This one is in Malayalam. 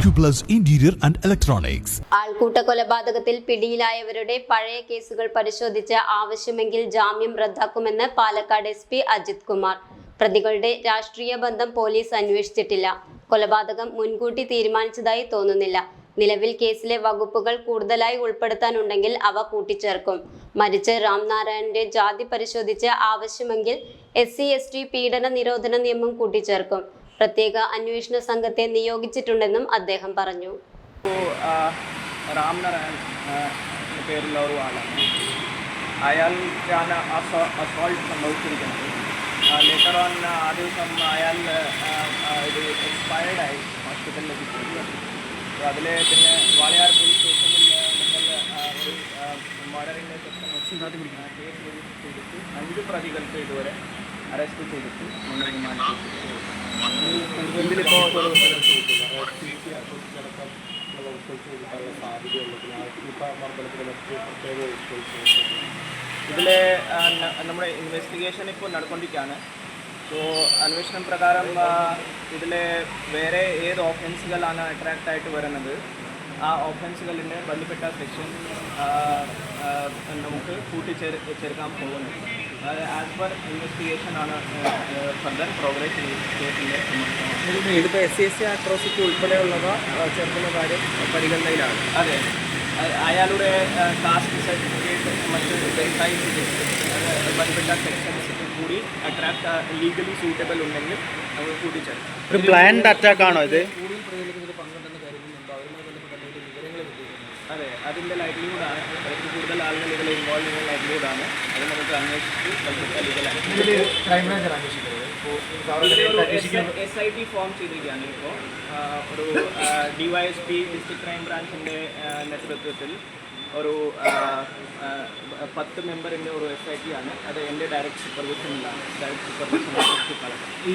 Acuplus interior and Electronics. ആൾക്കൂട്ട കൊലപാതകത്തിൽ പിടിയിലായവരുടെ പഴയ കേസുകൾ പരിശോധിച്ച് ആവശ്യമെങ്കിൽ ജാമ്യം റദ്ദാക്കുമെന്ന് പാലക്കാട് എസ് പി അജിത് കുമാർ. പ്രതികളുടെ രാഷ്ട്രീയ ബന്ധം പോലീസ് അന്വേഷിച്ചിട്ടില്ല. കൊലപാതകം മുൻകൂട്ടി തീരുമാനിച്ചതായി തോന്നുന്നില്ല. നിലവിൽ കേസിലെ വകുപ്പുകൾ കൂടുതലായി ഉൾപ്പെടുത്താനുണ്ടെങ്കിൽ അവ കൂട്ടിച്ചേർക്കും. മരിച്ച രാംനാരായണന്റെ ജാതി പരിശോധിച്ച് ആവശ്യമെങ്കിൽ എസ് സി എസ് ടി പീഡന നിരോധന നിയമം കൂട്ടിച്ചേർക്കും. പ്രത്യേക അന്വേഷണ സംഘത്തെ നിയോഗിച്ചിട്ടുണ്ടെന്നും അദ്ദേഹം പറഞ്ഞു. അയാൾക്കാണ് അസോൾട്ട് സംഭവിച്ചിരിക്കുന്നത്. ലേറ്റർ ഓൺ ആ ദിവസം അയാൾ ഇത് എക്സ്പയർഡ് ആയി. ഹോസ്പിറ്റലിലേക്ക് പോയി. അപ്പോൾ അതിൽ പിന്നെ വാളയാർ പോലീസ് സ്റ്റേഷനിൽ നിങ്ങൾ ഒരു മർഡറിന്റെ കേസ് രജിസ്റ്റർ അഞ്ച് പ്രതികൾക്ക് ഇതുവരെ അറസ്റ്റ് ചെയ്തിട്ട് ഇതിലിപ്പോൾ ഇതിൽ നമ്മുടെ ഇൻവെസ്റ്റിഗേഷൻ ഇപ്പോൾ നടക്കൊണ്ടിരിക്കുകയാണ്. സോ അന്വേഷണം പ്രകാരം ഇതിൽ വേറെ ഏത് ഓഫൻസുകളാണ് അട്രാക്റ്റ് ആയിട്ട് വരുന്നത്? ആ ഓഫൻസുകളിന്റെ ബന്ധപ്പെട്ട സെക്ഷൻ നമുക്ക് കൂട്ടിച്ചേർ ചേർക്കാൻ പോകുന്നുണ്ട്. ആസ് പെർ ഇൻവെസ്റ്റിഗേഷൻ ആണ് ഫർദർ പ്രോഗ്രസ് കേസിന്റെ സംബന്ധിച്ച് ഇതിപ്പോൾ S C S C atrocity ഉൾപ്പെടെയുള്ളവ ചേർക്കുന്ന കാര്യം പരിഗണനയിലാണ്? അതെ. അയാളുടെ കാസ്റ്റ് സർട്ടിഫിക്കറ്റ് മറ്റ് വെരിഫൈ ചെയ്തിട്ട് ബന്ധപ്പെട്ട സെക്ഷൻസ് കൂടി അട്രാക്ട് ലീഗലി സൂട്ടബിൾ ഉണ്ടെങ്കിൽ നമുക്ക് കൂട്ടിച്ചേർക്കാം. ഒരു പ്ലാൻഡ് അറ്റാക്ക് ആണോ ഇത്? അതെ അതിന്റെ ലൈവ്ലിഹുഡ് ആണ്. അതിൽ കൂടുതൽ ആളുകൾ ഇതിൽ ഇൻവോൾവ് ചെയ്യുന്ന ലൈവ്ലിഹുഡ് ആണ്. അത് നമുക്ക് അന്വേഷിച്ച് എസ് ഐ ടി ഫോം ചെയ്തിരിക്കുകയാണ് ഇപ്പോൾ ഒരു D Y S P district crime ബ്രാഞ്ചിന്റെ നേതൃത്വത്തിൽ ഒരു പത്ത് മെമ്പറിന്റെ ഒരു എസ് ഐ ടി ആണ്. അത് എന്റെ ഡയറക്ട് സൂപ്പർവിഷനിലാണ് ഡയറക്റ്റ് സൂപ്പർവിഷൻ ഈ